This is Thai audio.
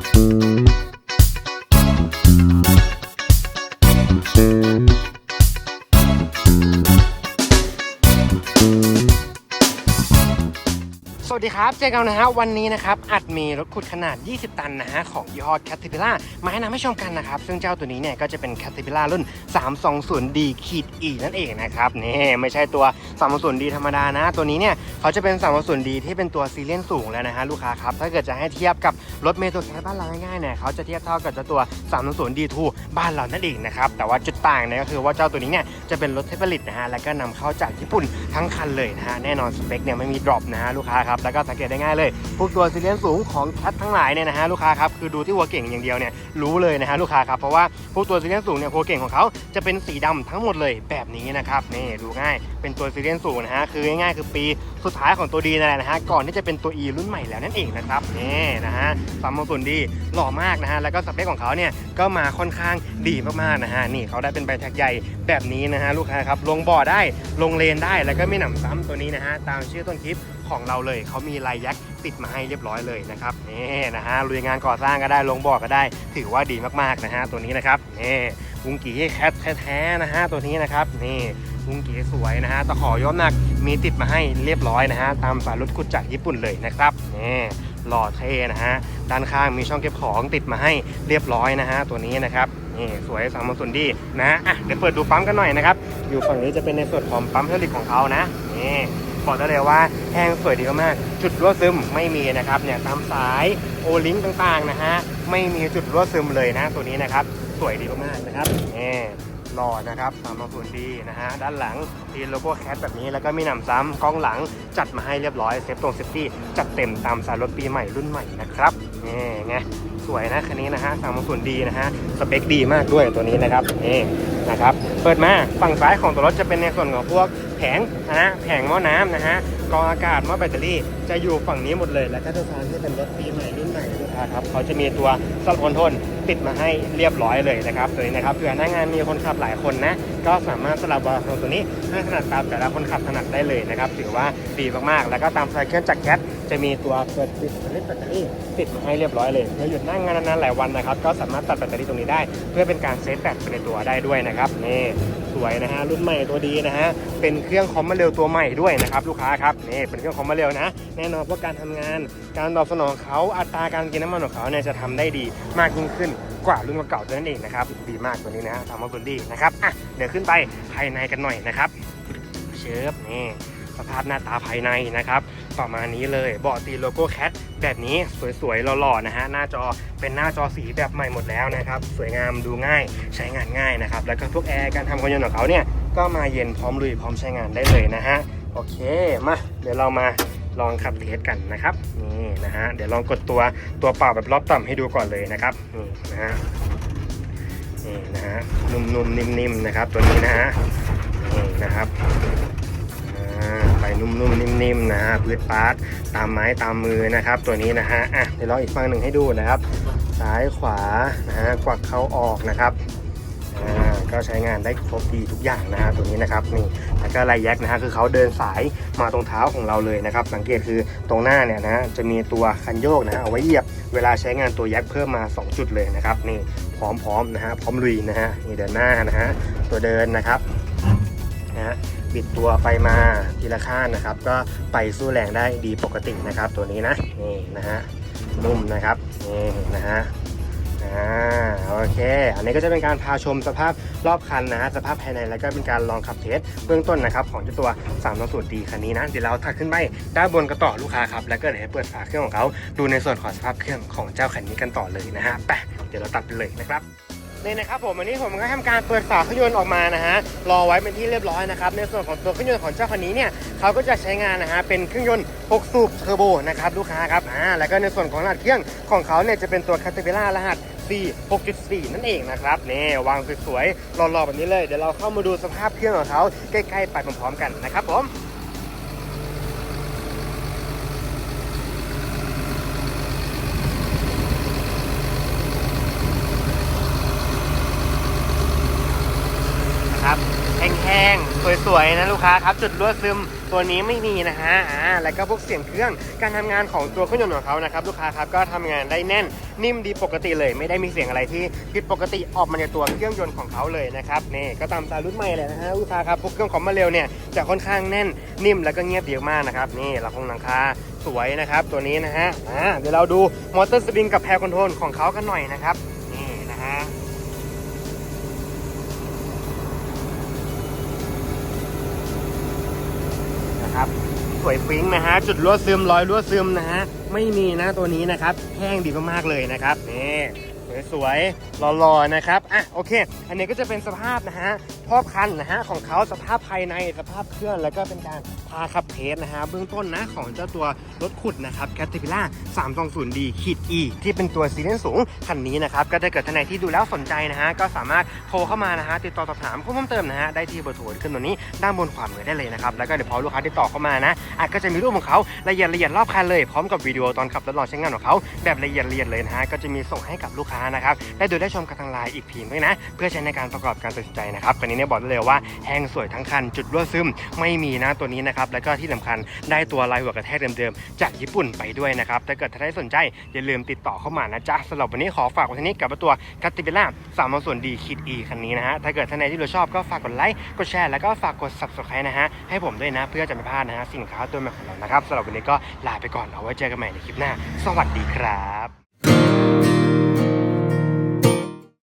Mm-hmm. ครับเจอกันนะฮะวันนี้นะครับอัดมีรถขุดขนาด 20 ตันนะฮะของยี่ห้อ Caterpillar มาให้นำให้ชมกันนะครับ ซึ่งเจ้าตัวนี้เนี่ยก็จะเป็น Caterpillar รุ่น 320D ขีด E นั่นเองนะครับนี่ไม่ใช่ตัว 320D ธรรมดานะ ตัวนี้เนี่ยเขาจะเป็น 320D ที่เป็นตัวซีเรียนสูงแล้วนะฮะลูกค้าครับ ถ้าเกิดจะให้เทียบกับรถเมโทรแคสบ้านเราง่ายๆเนี่ยเขาจะเทียบเท่ากับเจ้าตัว 320D2 บ้านเรานั่นเองนะครับแต่ว่าจุดต่างเนี่ยก็คือว่าเจ้าตัวนี้เนี่ยจะเป็นรถที่ผลิตนะฮะแล้วก็นำเข้าจากญี่ปุ่นทั้งคันเลยนะฮะแน่นอนสเปคเนี่ยไม่มีดรอปนะฮะลูกค้าครับแล้วก็สังเกตได้ง่ายเลย พวกตัวซีเรียนสูงของแคททั้งหลายเนี่ยนะฮะลูกค้าครับคือดูที่หัวเก่งอย่างเดียวเนี่ยรู้เลยนะฮะลูกค้าครับเพราะว่าพวกตัวซีเรียนสูงเนี่ยหัวเก่งของเขาจะเป็นสีดำทั้งหมดเลยแบบนี้นะครับนี่ดูง่ายเป็นตัวซีเรียนสูงนะฮะคือง่ายๆคือปีสุดท้ายของตัวดีนั่นแหละนะฮะก่อนที่จะเป็นตัว E รุ่นใหม่แล้วนั่นเองนะครับนี่นะฮะสามส่วนดีหล่อมากนะฮะแล้วก็สเปคของเขาเนี่ยก็มาค่อนข้างดีมากๆนะฮะนี่เขาได้เป็นใบแท็กใหญ่แบบนี้นะฮะลูกค้าครับลงบ่อได้ลงเลนได้แล้วก็ไม่หนำซ้ำตัวนี้นะฮะตามชื่อต้นคลิป ของเราเลย เขามีลายยักษ์ติดมาให้เรียบร้อยเลยนะครับนี่นะฮะลุยงานก่อสร้างก็ได้ลงบ่อก็ได้ ถือว่าดีมากๆนะฮะตัวนี้นะครับนี่วุงกีแคทแท้ๆนะฮะตัวนี้นะครับนี่วุงกีสวยนะฮะตะขอย้อมหนักมีติดมาให้เรียบร้อยนะฮะตามสายรถกุดจากญี่ปุ่นเลยนะครับนี่หล่อเท่นะฮะด้านข้างมีช่องเก็บของติดมาให้เรียบร้อยนะฮะตัวนี้นะครับนี่สวยสามมส่วนดีนะฮะอะเดี๋ยวเปิดดูปั๊มกันหน่อยนะครับอยู่ฝั่งนี้จะเป็นในส่วนของปั๊มเทอร์ลิกของเขานะนี่ บอกได้เลยว่าแห้งสวยดีมากจุดรั่วซึมไม่มีนะครับเนี่ยตามสายโอลิงต่างๆนะฮะไม่มีจุดรั่วซึมเลยนะตัวนี้นะครับสวยดีมากๆนะครับนี่ หล่อนะครับตามมาส่วนดีนะฮะ ด้านหลังตีโลโก้แคทแบบนี้ แล้วก็มีหนำซ้ำกล้องหลังจัดมาให้เรียบร้อยเซฟตรงเซฟตี้จัดเต็มตามสายรถปีใหม่รุ่นใหม่นะครับนี่ไงสวยนะคันนี้นะฮะตามมาส่วนดีนะฮะ สเปคดีมากด้วยตัวนี้นะครับนี่นะครับ เปิดมาฝั่งซ้ายของตัวรถจะเป็นในส่วนของพวกแผงนะฮะแผงหม้อน้ำนะฮะกองอากาศหม้อแบตเตอรี่จะอยู่ฝั่งนี้หมดเลย แล้วก็ด้วยความที่เป็นรถปีใหม่รุ่นใหม่นะครับเขาจะมีตัวสลับคอนโทรล ติดมาให้เรียบร้อยเลยนะครับตัวนี้นะครับเผื่อหน้างานมีคนขับหลายคนนะก็สามารถสลับวาล์วตัวนี้ให้ถนัดตามแต่ละคนขับถนัดได้เลยนะครับถือว่าดีมากๆ แล้วก็ตามสายเครื่องจากแคทจะมีตัวเปิดปิดสลิปแบตเตอรี่ติดมาให้เรียบร้อยเลยเพื่อหยุดนั่งงานนานๆหลายวันนะครับก็สามารถตัดแบตเตอรี่ตรงนี้ได้ เพื่อเป็นการเซฟแบตไปในตัวได้ด้วยนะครับนี่ วยนะฮะรุ่นใหม่ตัวดีนะฮะเป็นเครื่องคอมมาเร็วตัวใหม่ด้วยนะครับลูกค้าครับนี่เป็นเครื่องคอมมาเร็วนะ แน่นอนว่าการทำงานการตอบสนองเขาอัตราการกินน้ำมันของเขาเนี่ยจะทำได้ดีมากยิ่งขึ้นกว่ารุ่นเก่าตัวนั้นเองนะครับดีมากตัวนี้นะฮะทำมาเป็นดีนะครับอะเดี๋ยวขึ้นไปภายในกันหน่อยนะครับเชิฟนี่สภาพหน้าตาภายในนะครับ ประมาณนี้เลยเบาะตีโลโก้แคทแบบนี้สวยๆหล่อๆนะฮะหน้าจอเป็นหน้าจอสีแบบใหม่หมดแล้วนะครับสวยงามดูง่ายใช้งานง่ายนะครับแล้วก็พวกแอร์การทำความเย็นของเขาเนี่ยก็มาเย็นพร้อมลุยพร้อมใช้งานได้เลยนะฮะโอเคมาเดี๋ยวเรามาลองขับเทสกันนะครับนี่นะฮะเดี๋ยวลองกดตัวตัวเปล่าแบบรอบต่ำให้ดูก่อนเลยนะครับนี่นะฮะนี่นะฮะนุ่มๆนิ่มๆนะครับตัวนี้นะฮะนี่นะครับ นุ่มๆนิ่มๆนะฮะพืชปาร์ตตามไม้ตามมือนะครับ ตัวนี้นะฮะอะเดี๋ยวลองอีกฝั่งหนึ่งให้ดูนะครับ ซ้ายขวานะฮะกวักเข้าออกนะครับอ่าก็ใช้งานได้ครบดีทุกอย่างนะฮะตัวนี้นะครับนี่แล้วก็ลายแยกนะฮะคือเขาเดินสายมาตรงเท้าของเราเลยนะครับ สังเกตคือตรงหน้าเนี่ยนะฮะจะมีตัวคันโยกนะฮะเอาไว้เหยียบเวลาใช้งานตัวแยกเพิ่มมา 2 จุดเลยนะครับนี่พร้อมๆนะฮะพร้อมลุยนะฮะนี่เดินหน้านะฮะตัวเดินนะครับนะฮะ บิดตัวไปมาทีละข้างนะครับ ก็ไปสู้แรงได้ดีปกตินะครับ ตัวนี้นะนี่นะฮะนุ่มนะครับนี่นะฮะอ่าโอเค อันนี้ก็จะเป็นการพาชมสภาพรอบคันนะฮะสภาพภายในแล้วก็เป็นการลองขับเทสเบื้องต้นนะครับของเจ้าตัว3 2 0 d คันนี้นะเดี๋ยวเราถัดขึ้นไปด้านบนกระต่อลูกค้าครับแล้วก็เดี๋ยวให้เปิดฝาเครื่องของเขาดูในส่วนของสภาพเครื่องของเจ้าคันนี้กันต่อเลยนะฮะไปเดี๋ยวเราตัดไปเลยนะครับ นี่นะครับผมวันนี้ผมก็ทำการเปิดฝาเครื่องยนต์ออกมานะฮะรอไว้เป็นที่เรียบร้อยนะครับในส่วนของตัวเครื่องยนต์ของเจ้าคันนี้เนี่ยเขาก็จะใช้งานนะฮะเป็นเครื่องยนต์ 6 สูบเทอร์โบนะครับลูกค้าครับอ่าแล้วก็ในส่วนของรหัสเครื่องของเขาเนี่ยจะเป็นตัว Caterpillar รหัส C 6.4 นั่นเองนะครับนี่วางสวยๆหล่อๆแบบนี้เลยเดี๋ยวเราเข้ามาดูสภาพเครื่องของเขาใกล้ๆไปพร้อมๆกันนะครับผม นะครับแห้ห้งสวยๆ นะลูกค้าครับ จุดรั่วซึมตัวนี้ไม่มีนะฮะอ่าแล้วก็พวกเสียงเครื่อง การทำงานของตัวเครื่องยนต์ของเขานะครับลูกค้าครับก็ทำงานได้แน่นนิ่มดีปกติเลย ไม่ได้มีเสียงอะไรที่ผิดปกติออกมาในตัวเครื่องยนต์ของเขาเลยนะครับนี่ก็ตามตล์รุ่นใหม่เลยนะฮะลูกค้าครับพวกเครื่องของมาเร็วเนี่ยจะค่อนข้างแน่นนิ่มแล้วก็เงียบดีมากนะครับนี่หลังคงหลังคาสวยนะครับตัวนี้นะฮะอ่าเดี๋ยวเราดูมอเตอร์สปริงกับแพร์คอนโทรลของเขากันหน่อยนะครับ นะครับ สวยปิ๊งนะฮะ จุดรั่วซึมรอยรั่วซึมนะฮะ ไม่มีนะตัวนี้นะครับ แห้งดีมากๆเลยนะครับนี่ สวยๆหล่อๆนะครับอะโอเค อันนี้ก็จะเป็นสภาพนะฮะพอบคันนะฮะของเขาสภาพภายในสภาพเครื่องแล้วก็เป็นการพาขับเทสนะฮะเบื้องต้นนะของเจ้าตัวรถขุดนะครับ Caterpillar 320D ขีด E ที่เป็นตัวซีเรียนสูงคันนี้นะครับก็ถ้าเกิดท่านไหนที่ดูแล้วสนใจนะฮะก็สามารถโทรเข้ามานะฮะติดต่อสอบถามเพิ่มเติมนะฮะได้ที่เบอร์โทรขึ้นตรงนี้ด้านบนขวามือได้เลยนะครับแล้วก็เดี๋ยวพอลูกค้าติดต่อเข้ามานะอาจก็จะมีรูปของเขาละเอียดละเอียดรอบคันเลยพร้อมกับวิดีโอตอนขับทดลองใช้งานของเขาแบบละเอียดละเอียดเลยนะฮะก็จะมีส่งให้กับลูกค้านะครับได้ดูได้ชมกันทางไลน์อีกทีด้วยนะ เพื่อใช้ในการประกอบการตัดสินใจนะครับคันนี้เนี่ยบอกได้เลยว่าแห้งสวยทั้งคัน จุดรั่วซึมไม่มีนะตัวนี้นะครับแล้วก็ที่สำคัญได้ตัวลายหัวกระแทกเดิมๆจากญี่ปุ่นไปด้วยนะครับถ้าเกิดท่านได้สนใจอย่าลืมติดต่อเข้ามานะจ๊ะสำหรับวันนี้ขอฝากไว้ที่นี้กับตัวคัตติเบล่าสามส่วนดีคิดอีคันนี้นะฮะถ้าเกิดท่านใดที่เราชอบก็ฝากกดไลค์กดแชร์แล้วก็ฝากกด subscribe นะฮะให้ผมด้วยนะเพื่อจะไม่พลาดนะฮะสินค้าตัวใหม่ของเรานะครับสำหรับวันนี้ก็ลาไปก่อนเอาไว้เจอกันใหม่ในคลิปหน้า สวัสดีครับ